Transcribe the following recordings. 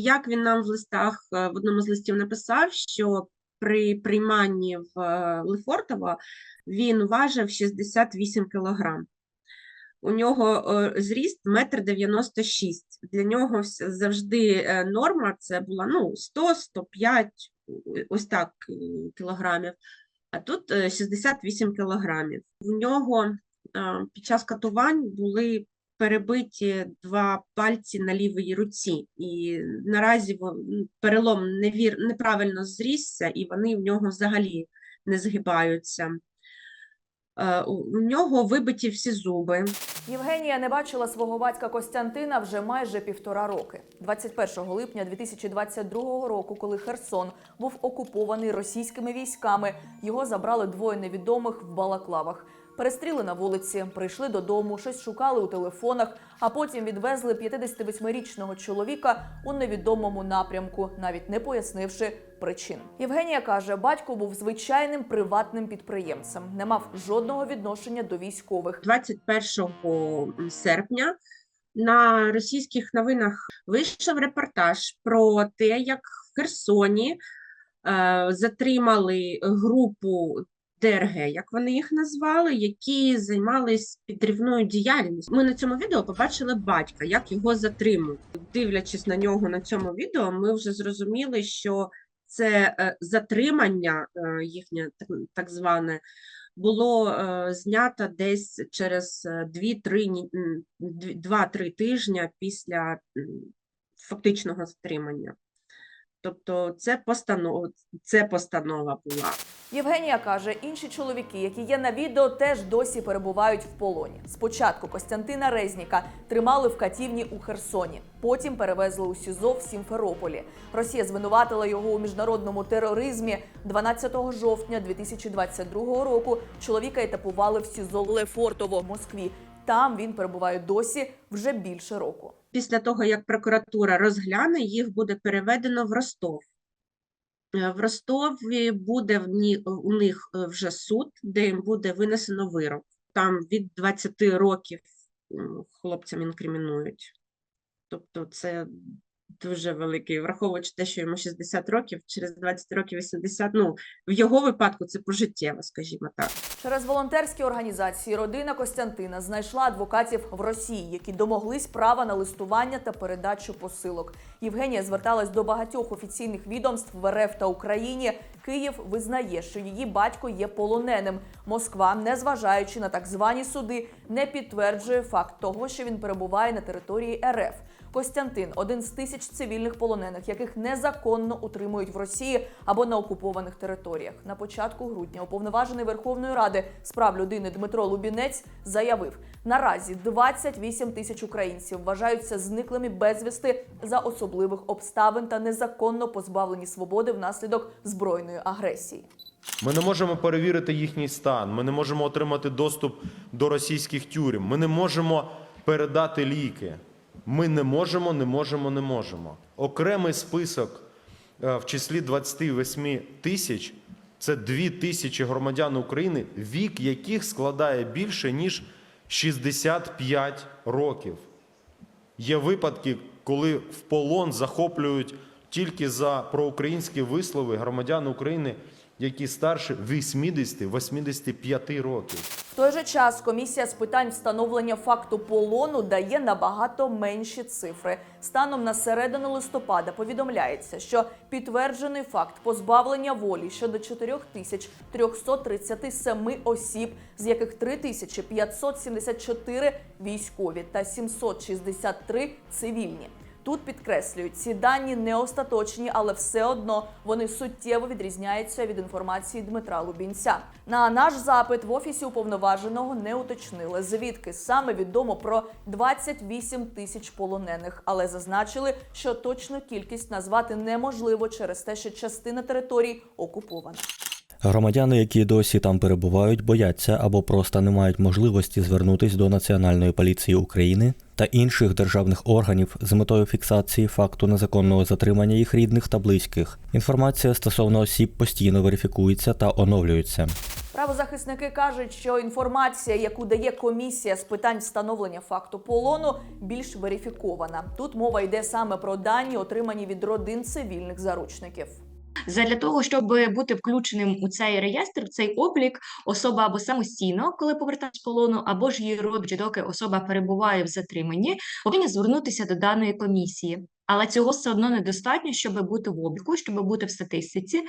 Як він нам в листах е, в одному з листів написав, що при прийманні в е, Лефортово він важив 68 кілограм. У нього е, зріст метр 96. Для нього завжди норма це була ну 100-105 ось так кілограмів. А тут е, 68 кілограмів. У нього під час катувань були перебиті два пальці на лівій руці, і наразі перелом невір... неправильно зрісся, і вони в нього взагалі не згибаються. Е, у нього вибиті всі зуби. Євгенія не бачила свого батька Костянтина вже майже півтора роки. 21 липня 2022 року, коли Херсон був окупований російськими військами, його забрали двоє невідомих в балаклавах. Перестріли на вулиці, прийшли додому, щось шукали у телефонах, а потім відвезли 58-річного чоловіка у невідомому напрямку, навіть не пояснивши причин. Євгенія каже, батько був звичайним приватним підприємцем, не мав жодного відношення до військових. 21 серпня на російських новинах вийшов репортаж про те, як в Херсоні е, затримали групу ДРГ, як вони їх назвали, які займались підривною діяльністю. Ми на цьому відео побачили батька, як його затримують. Дивлячись на нього на цьому відео, ми вже зрозуміли, що це е, затримання е, їхнє так, зване було е, знято десь через е, 2-3 тижні після фактичного затримання. Тобто це постанова, це постанова була. Євгенія каже, інші чоловіки, які є на відео, теж досі перебувають в полоні. Спочатку Костянтина Резніка тримали в катівні у Херсоні, потім перевезли у СІЗО в Сімферополі. Росія звинуватила його у міжнародному тероризмі. 12 жовтня 2022 року чоловіка етапували в СІЗО Лефортово Москві. Там він перебуває досі вже більше року. Після того, як прокуратура розгляне, їх буде переведено в Ростов. Е, В Ростові буде у них е, вже суд, де їм буде винесено вирок. Там від 20 років хлопцям інкримінують. Тобто це дуже великий, враховуючи те, що йому 60 років, через 20 років 80, ну, в його випадку це пожиттєво, скажімо так. Через волонтерські організації родина Костянтина знайшла адвокатів в Росії, які домоглись права на листування та передачу посилок. Євгенія зверталась до багатьох офіційних відомств в РФ та Україні. Київ визнає, що її батько є полоненим. Москва, незважаючи на так звані суди, не підтверджує факт того, що він перебуває на території РФ. Костянтин один з тисяч цивільних полонених, яких незаконно утримують в Росії або на окупованих територіях. На початку грудня уповноважений Верховної Ради з прав людини Дмитро Лубінець заявив: наразі 28 тисяч українців вважаються зниклими безвісти за особливих обставин та незаконно позбавлені свободи внаслідок збройної агресії. Ми не можемо перевірити їхній стан, ми не можемо отримати доступ до російських тюрем, ми не можемо передати ліки. Ми не можемо, не можемо, не можемо. Окремий список е, в числі 28 тисяч це 2 тисячі громадян України, вік яких складає більше ніж 65 років. Є випадки, коли в полон захоплюють тільки за проукраїнські вислови громадян України, які старше 80-85 років. Той же час комісія з питань встановлення факту полону дає набагато менші цифри. Станом на середину листопада повідомляється, що підтверджений факт позбавлення волі щодо 4337 осіб, з яких 3574 військові та 763 цивільні. Тут підкреслюють, ці дані не остаточні, але все одно вони суттєво відрізняються від інформації Дмитра Лубінця. На наш запит в офісі уповноваженого не уточнили, звідки саме відомо про 28 тисяч полонених, але зазначили, що точну кількість назвати неможливо через те, що частина територій окупована. Громадяни, які досі там перебувають, бояться або просто не мають можливості звернутись до Національної поліції України та інших державних органів з метою фіксації факту незаконного затримання їх рідних та близьких. Інформація стосовно осіб постійно верифікується та оновлюється. Правозахисники кажуть, що інформація, яку дає комісія з питань встановлення факту полону, більш верифікована. Тут мова йде саме про дані, отримані від родин цивільних заручників. Задля того, щоб бути включеним у цей реєстр, в цей облік, особа або самостійно, коли повертає з полону, або ж її робить, доки особа перебуває в затриманні, повинні звернутися до даної комісії. Але цього все одно недостатньо, щоб бути в обліку, щоб бути в статистиці.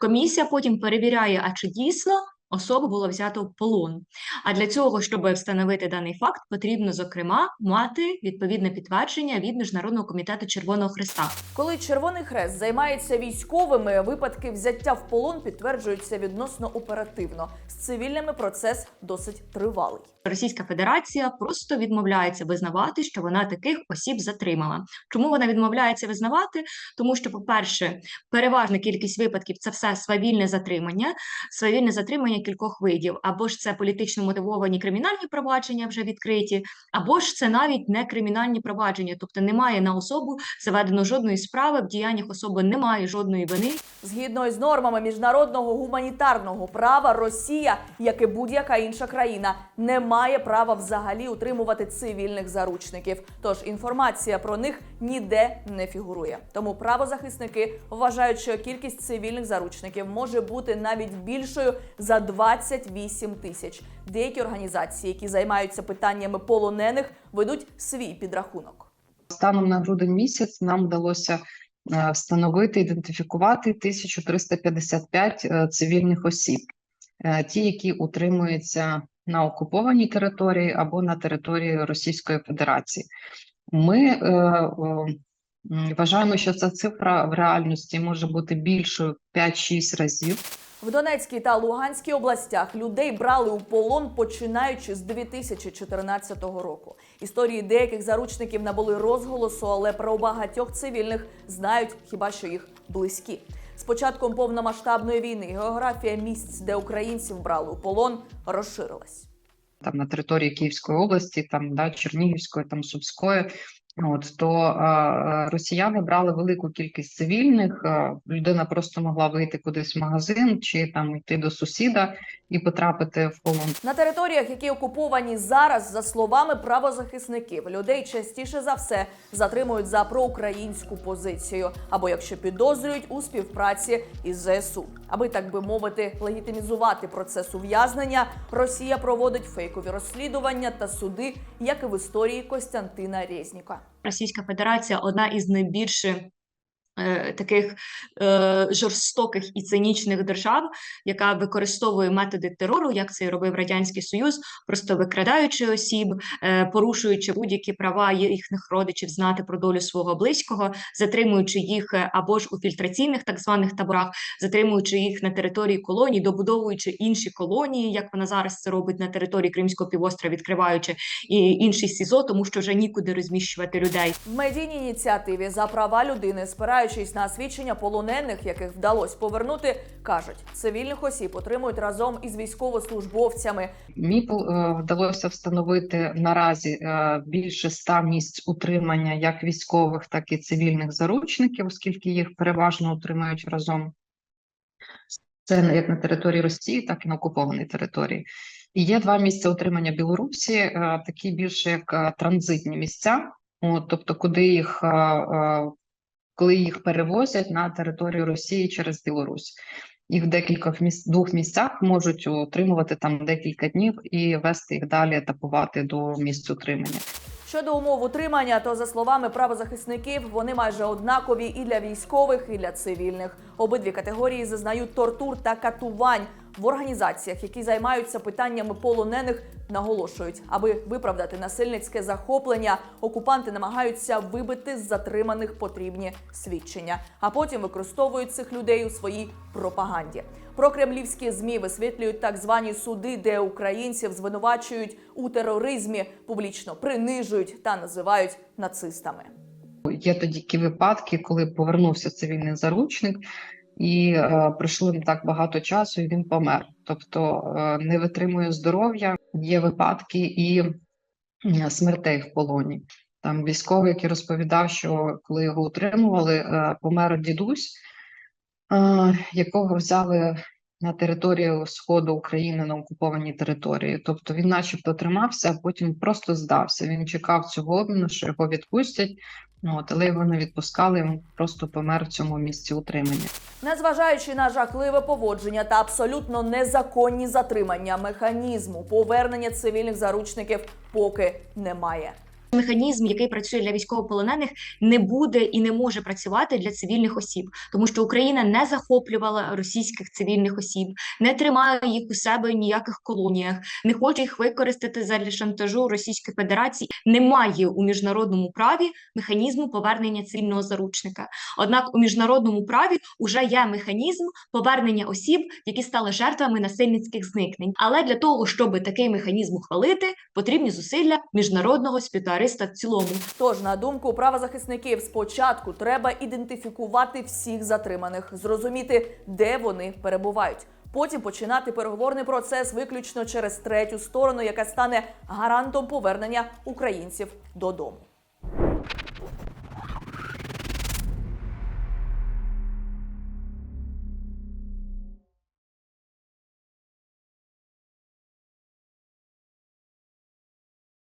Комісія потім перевіряє, а чи дійсно особу було взято в полон. А для цього, щоб встановити даний факт, потрібно зокрема мати відповідне підтвердження від Міжнародного комітету Червоного Христа. Коли Червоний Хрест займається військовими, випадки взяття в полон підтверджуються відносно оперативно. З цивільними процес досить тривалий. Російська Федерація просто відмовляється визнавати, що вона таких осіб затримала. Чому вона відмовляється визнавати? Тому що, по-перше, переважна кількість випадків це все свавільне затримання, свавільне затримання кількох видів, або ж це політично мотивовані кримінальні провадження вже відкриті, або ж це навіть не кримінальні провадження, тобто немає на особу заведено жодної справи, в діяннях особи немає жодної вини. Згідно із нормами міжнародного гуманітарного права, Росія, як і будь-яка інша країна, не має права взагалі утримувати цивільних заручників. Тож інформація про них ніде не фігурує. Тому правозахисники вважають, що кількість цивільних заручників може бути навіть більшою за 28 тисяч. Деякі організації, які займаються питаннями полонених, ведуть свій підрахунок. Станом на грудень місяць нам вдалося е, встановити, ідентифікувати 1355 е, цивільних осіб, Е, ті, які утримуються на окупованій території або на території Російської Федерації. Ми е, е, вважаємо, що ця цифра в реальності може бути більшою 5-6 разів. В Донецькій та Луганській областях людей брали у полон починаючи з 2014 року. Історії деяких заручників набули розголосу, але про багатьох цивільних знають хіба що їх близькі. З початком повномасштабної війни географія місць, де українців брали у полон, розширилась. там на території Київської області, там да, Чернігівської, там Сумської. От то а, росіяни брали велику кількість цивільних. а, Людина просто могла вийти кудись в магазин чи там йти до сусіда і потрапити в полон. На територіях, які окуповані зараз, за словами правозахисників, людей частіше за все затримують за проукраїнську позицію, або якщо підозрюють у співпраці із ЗСУ. Аби так би мовити, легітимізувати процес ув'язнення, Росія проводить фейкові розслідування та суди, як і в історії Костянтина Резніка. Російська Федерація одна із найбільш е, таких е, жорстоких і цинічних держав, яка використовує методи терору, як це робив радянський союз, просто викрадаючи осіб, е, порушуючи будь-які права їхніх родичів знати про долю свого близького, затримуючи їх е, або ж у фільтраційних так званих таборах, затримуючи їх на території колоній, добудовуючи інші колонії, як вона зараз це робить на території Кримського півострова, відкриваючи і інші СІЗО, тому що вже нікуди розміщувати людей. В медійній ініціативі за права людини, спираючись на свідчення полонених, яких вдалося повернути, кажуть, цивільних осіб отримують разом із військовослужбовцями. МІП е, вдалося встановити наразі е, більше ста місць утримання як військових, так і цивільних заручників, оскільки їх переважно утримують разом. Це як на території Росії, так і на окупованій території. І є два місця утримання Білорусі, е, такі більше як транзитні місця, от, тобто, куди їх, коли їх перевозять на територію Росії через Білорусь. Їх в декількох міс... двох місцях можуть утримувати там декілька днів і вести їх далі, етапувати до місць утримання. Щодо умов утримання, то за словами правозахисників, вони майже однакові і для військових, і для цивільних. Обидві категорії зазнають тортур та катувань. В організаціях, які займаються питаннями полонених, наголошують, аби виправдати насильницьке захоплення, окупанти намагаються вибити з затриманих потрібні свідчення, а потім використовують цих людей у своїй пропаганді. Прокремлівські змі висвітлюють так звані суди, де українців звинувачують у тероризмі, публічно принижують та називають нацистами. Є тоді випадки, коли повернувся цивільний заручник, і е, пройшло не так багато часу, і він помер. Тобто е, не витримує здоров'я. Є випадки і м, смертей в полоні. Там військовий, який розповідав, що коли його утримували, е, помер дідусь, е, якого взяли на територію сходу України на окупованій території. Тобто він, начебто, тримався, а потім просто здався. Він чекав цього обміну, що його відпустять. От, але його не відпускали, він просто помер в цьому місці утримання. Незважаючи на жахливе поводження та абсолютно незаконні затримання, механізму повернення цивільних заручників поки немає. Механізм, який працює для військовополонених, не буде і не може працювати для цивільних осіб, тому що Україна не захоплювала російських цивільних осіб, не тримає їх у себе в ніяких колоніях, не хоче їх використати задля шантажу Російської Федерації. Немає у міжнародному праві механізму повернення цивільного заручника. Однак у міжнародному праві вже є механізм повернення осіб, які стали жертвами насильницьких зникнень. Але для того, щоб такий механізм ухвалити, потрібні зусилля міжнародного співтовариства в цілому. Тож, на думку правозахисників, спочатку треба ідентифікувати всіх затриманих, зрозуміти, де вони перебувають. Потім починати переговорний процес виключно через третю сторону, яка стане гарантом повернення українців додому.